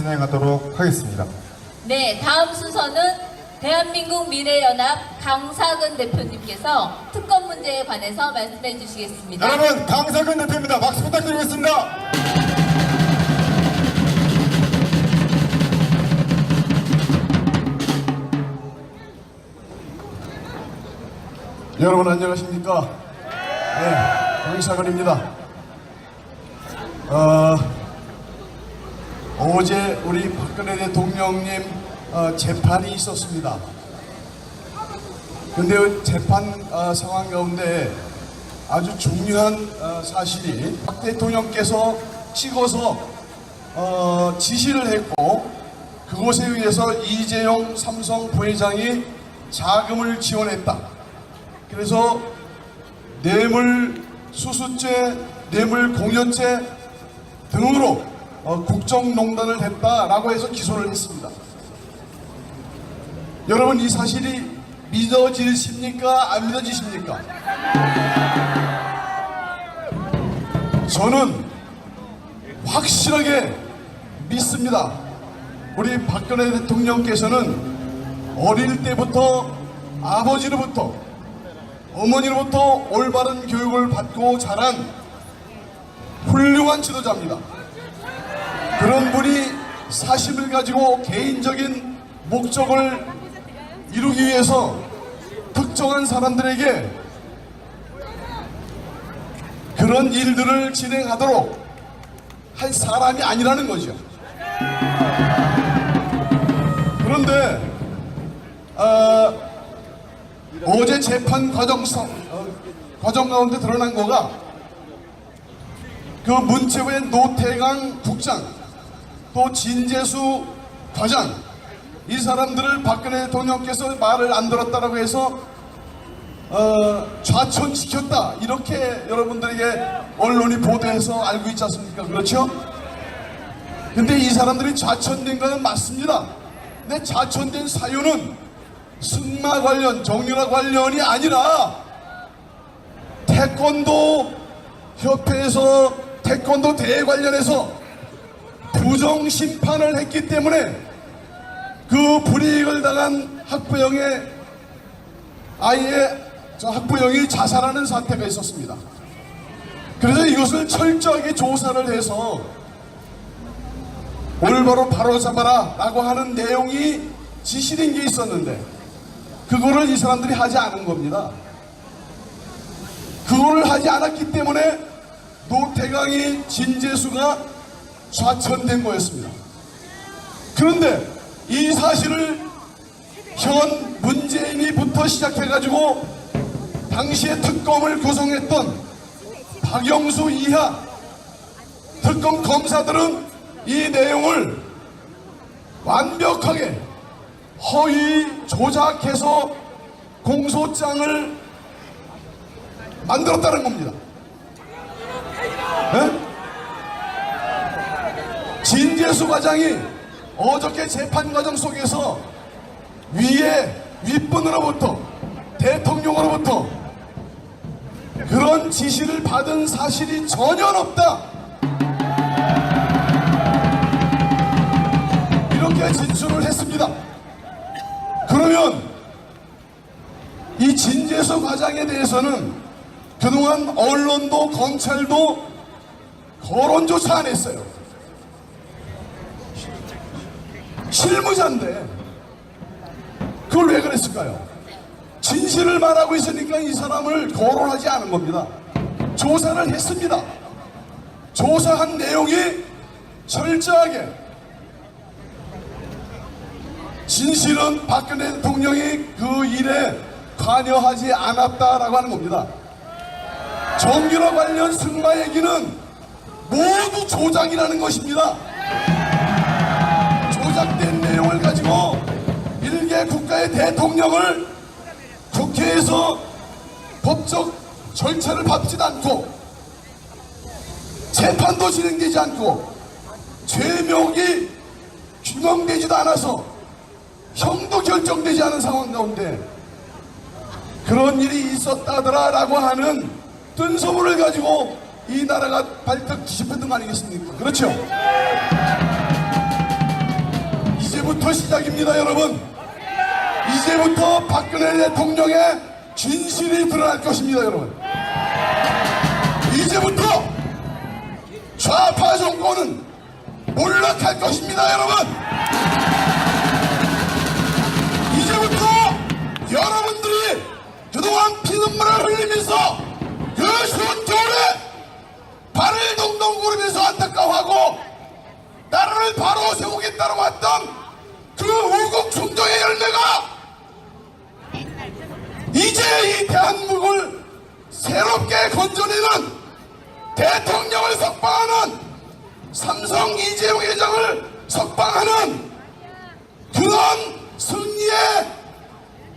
진행하도록 하겠습니다. 네, 다음 순서는 대한민국 미래연합 강사근 대표님께서 특검 문제에 관해서 말씀해 주시겠습니다. 여러분 강석근 대표입니다. 박수 부탁드리겠습니다. 여러분 안녕하십니까? 네, 강사근입니다. 어, 어제 우리 박근혜 대통령님 어, 재판이 있었습니다. 근데 그 재판 어, 상황 가운데 아주 중요한 어, 사실이 박 대통령께서 찍어서 어, 지시를 했고 그곳에 의해서 이재용 삼성 부회장이 자금을 지원했다. 그래서 뇌물 수수죄, 뇌물 공여죄 등으로 어, 국정농단을 했다라고 해서 기소를 했습니다. 여러분 이 사실이 믿어지십니까? 안 믿어지십니까? 저는 확실하게 믿습니다. 우리 박근혜 대통령께서는 어릴 때부터 아버지로부터 어머니로부터 올바른 교육을 받고 자란 훌륭한 지도자입니다. 그런 분이 사심을 가지고 개인적인 목적을 이루기 위해서 특정한 사람들에게 그런 일들을 진행하도록 한 사람이 아니라는 거죠. 그런데 어, 어제 재판 과정성 어, 과정 가운데 드러난 거가 그 문체부의 노태강 국장 또 진재수 과장 이 사람들을 박근혜 대통령께서 말을 안 들었다라고 해서 어, 좌천시켰다. 이렇게 여러분들에게 언론이 보도해서 알고 있지 않습니까? 그렇죠? 근데 이 사람들이 좌천된 것은 맞습니다. 근데 좌천된 사유는 승마 관련 정유라 관련이 아니라 태권도 협회에서 태권도 대회 관련해서 부정 심판을 했기 때문에 그 불이익을 당한 학부형의 아이의 저 학부형이 자살하는 사태가 있었습니다. 그래서 이것을 철저하게 조사를 해서 올바로 바로잡아라 라고 하는 내용이 지시된 게 있었는데 그거를 이 사람들이 하지 않은 겁니다. 그거를 하지 않았기 때문에 노태강이 진재수가 좌천된 거였습니다. 그런데 이 사실을 현 문재인이부터 시작해가지고 당시에 특검을 구성했던 박영수 이하 특검 검사들은 이 내용을 완벽하게 허위 조작해서 공소장을 만들었다는 겁니다. 네? 진재수 과장이 어저께 재판 과정 속에서 위에 윗분으로부터 대통령으로부터 그런 지시를 받은 사실이 전혀 없다. 이렇게 진술을 했습니다. 그러면 이 진재수 과장에 대해서는 그동안 언론도 검찰도 거론조차 안 했어요. 실무자인데 그걸 왜 그랬을까요? 진실을 말하고 있으니까 이 사람을 거론하지 않은 겁니다. 조사를 했습니다. 조사한 내용이 철저하게 진실은 박근혜 대통령이 그 일에 관여하지 않았다라고 하는 겁니다. 정규로 관련 승마 얘기는 모두 조작이라는 것입니다. 내용을 가지고 일개 국가의 대통령을 국회에서 법적 절차를 밟지도 않고 재판도 진행되지 않고 죄명이 규명되지도 않아서 형도 결정되지 않은 상황 가운데 그런 일이 있었다더라라고 하는 뜬소문을 가지고 이 나라가 발칵 뒤집혔던 거 아니겠습니까? 그렇죠? 이제부터 시작입니다, 여러분. 이제부터 박근혜 대통령의 진실이 드러날 것입니다, 여러분. 이제부터 좌파 정권은 몰락할 것입니다, 여러분. 이제부터 여러분들이 그동안 피눈물을 흘리면서 그 추운 겨울에 발을 동동 구르면서 안타까워하고 나라를 바로 세우겠다고 했던 대한민국을 새롭게 건져내는 대통령을 석방하는 삼성 이재용 회장을 석방하는 그런 승리의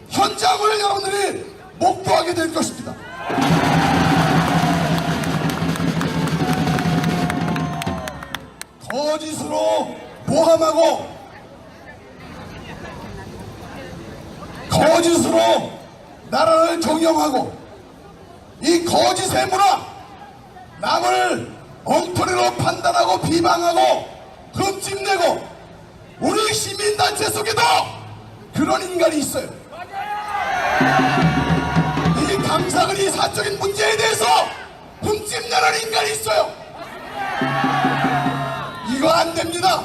현장을 여러분들이 목도하게 될 것입니다. 거짓으로 모함하고 거짓으로 나라를 경영하고 이 거짓의 문화 남을 엉터리로 판단하고 비방하고 흠집내고 우리 시민단체 속에도 그런 인간이 있어요 이 강사근이 사적인 문제에 대해서 흠집내는 인간이 있어요 이거 안 됩니다.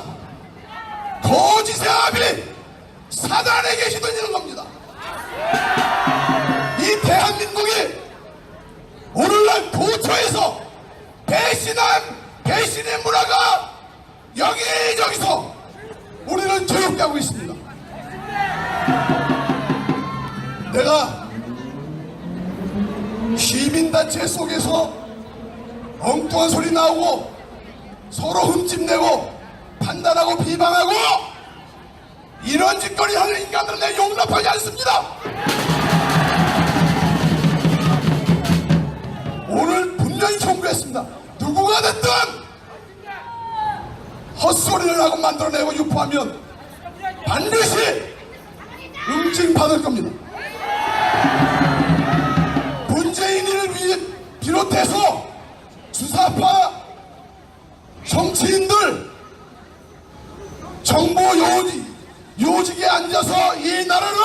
거짓의 압이 사단에 계시던 겁니다. 이 대한민국이 오늘날 도처에서 배신한 배신의 문화가 여기저기서 우리는 하고 있습니다. 내가 시민단체 속에서 엉뚱한 소리 나오고 서로 흠집내고 판단하고 비방하고 이런 짓거리 하는 인간들은 내 용납하지 않습니다. 분명히 청구했습니다. 누구가 됐든 헛소리를 하고 만들어내고 유포하면 반드시 응징 받을 겁니다. 문재인을 위- 비롯해서 주사파 정치인들 정보 요지, 요직에 앉아서 이 나라를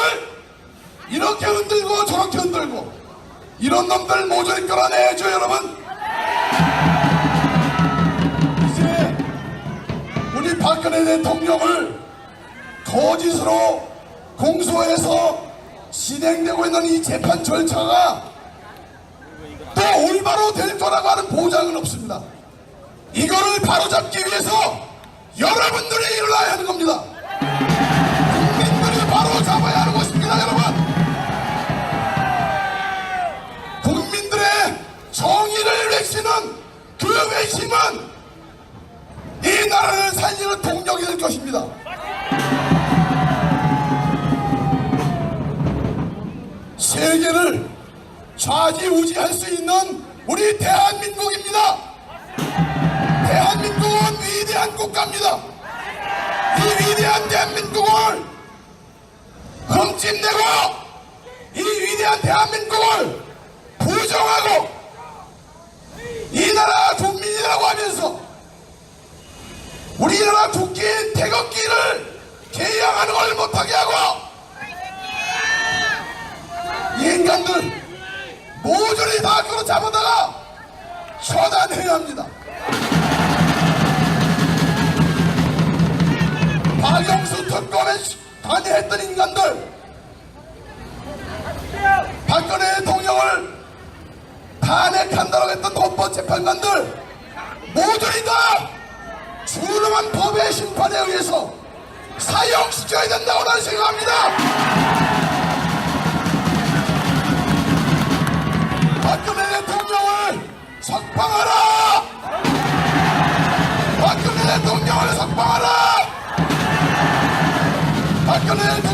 이렇게 흔들고 저렇게 흔들고 이런 놈들 모조리 끌어내야죠 여러분 박근혜 대통령을 거짓으로 공소해서 진행되고 있는 이 재판 절차가 또 올바로 될 거라고 하는 보장은 없습니다 이거를 바로잡기 위해서 여러분들이 일어나야 하는 겁니다. 국민들이 바로 잡아야 하는 것입니다, 여러분. 국민들의 정의를 외치는 그 외침은 살리는 동력이 될 것입니다. 세계를 좌지우지할 수 있는 우리 대한민국입니다. 대한민국은 위대한 국가입니다. 이 위대한 대한민국을 흠집내고 이 위대한 대한민국을 부정하고 이 나라 국민이라고 국기인 태극기를 개양하는 걸 못하게 하고 이 인간들 모조리 다 끌어 잡아다가 처단해야 합니다. 박영수 특검에 관여했던 인간들 박근혜 대통령을 탄핵한다고 했던 헌법재판관들 모조리 다 준엄한 법의 심판에 의해서 사형시켜야 된다고 나는 생각합니다 박근혜 대통령을 석방하라 박근혜 대통령을 석방하라 박근혜 대통령을 석방하라!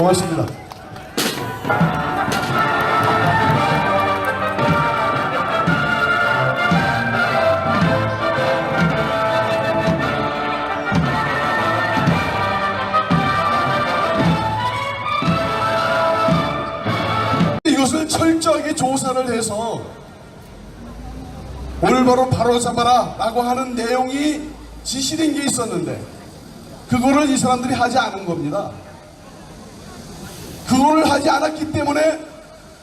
고맙습니다. 이것을 철저하게 조사를 해서 올바로 바로 잡아라 라고 하는 내용이 지시된 게 있었는데 그거를 이 사람들이 하지 않은 겁니다. 그거를 하지 않았기 때문에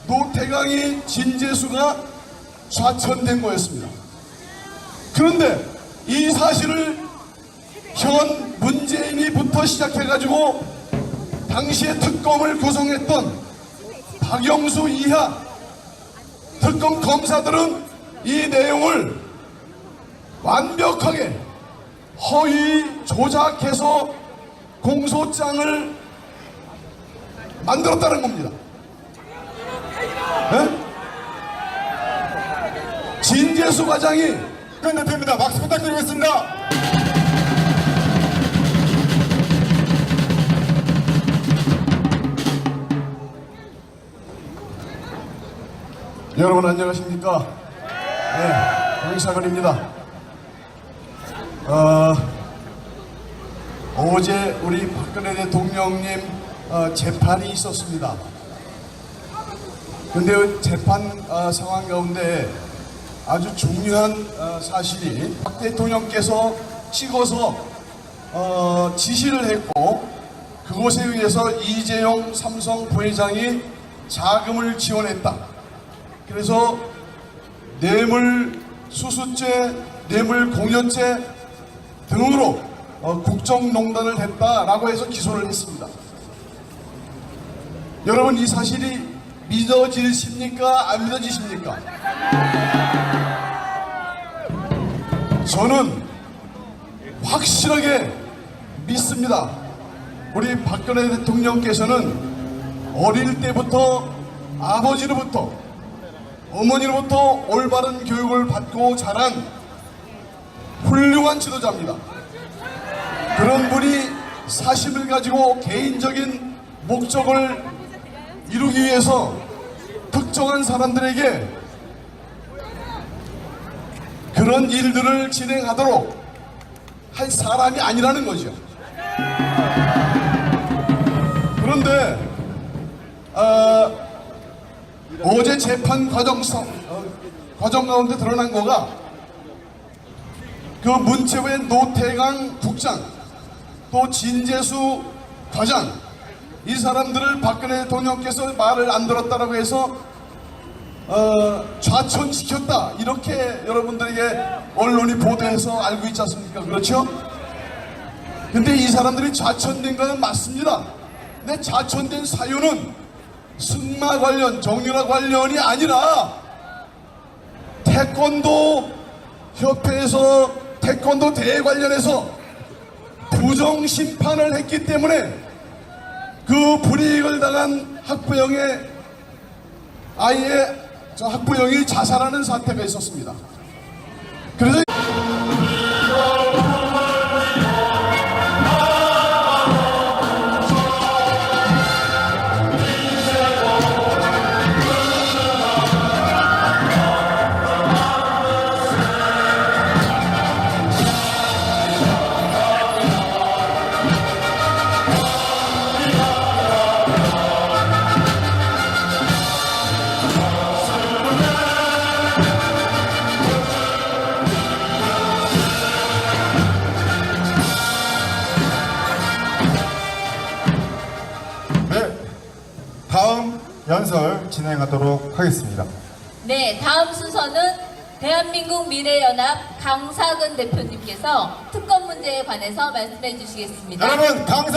노태강이 진재수가 좌천된 거였습니다. 그런데 이 사실을 현 문재인이부터 시작해가지고 당시에 특검을 구성했던 박영수 이하 특검 검사들은 이 내용을 완벽하게 허위 조작해서 공소장을 만들었다는 겁니다. 네? 진재수 과장이 박근 대표입니다. 박수 부탁드리겠습니다. 여러분 안녕하십니까? 네, 홍사근입니다. 어, 어제 우리 박근혜 대통령님 어, 재판이 있었습니다. 근데 그 재판 어, 상황 가운데 아주 중요한 어, 사실이 박 대통령께서 찍어서 어, 지시를 했고 그곳에 의해서 이재용 삼성 부회장이 자금을 지원했다. 그래서 뇌물 수수죄, 뇌물 공여죄 등으로 어, 국정농단을 했다라고 해서 기소를 했습니다. 여러분 이 사실이 믿어지십니까? 안 믿어지십니까? 저는 확실하게 믿습니다. 우리 박근혜 대통령께서는 어릴 때부터 아버지로부터 어머니로부터 올바른 교육을 받고 자란 훌륭한 지도자입니다. 그런 분이 사심을 가지고 개인적인 목적을 이루기 위해서 특정한 사람들에게 그런 일들을 진행하도록 한 사람이 아니라는 거죠. 그런데 어, 어제 재판 과정성 어, 과정 가운데 드러난 거가 그 문체부의 노태강 국장 또 진재수 과장 이 사람들을 박근혜 대통령께서 말을 안 들었다라고 해서 어, 좌천시켰다. 이렇게 여러분들에게 언론이 보도해서 알고 있지 않습니까? 그렇죠? 근데 이 사람들이 좌천된 거는 맞습니다. 근데 좌천된 사유는 승마 관련 정유라 관련이 아니라 태권도 협회에서 태권도 대회 관련해서 부정 심판을 했기 때문에 그 불이익을 당한 학부형의 아이의 저 학부형이 자살하는 사태가 있었습니다. 그래서 진행하도록 하겠습니다. 네, 다음 순서는 대한민국 미래연합 강사근 대표님께서 특검 문제에 관해서 말씀해 주시겠습니다. 여러분 강석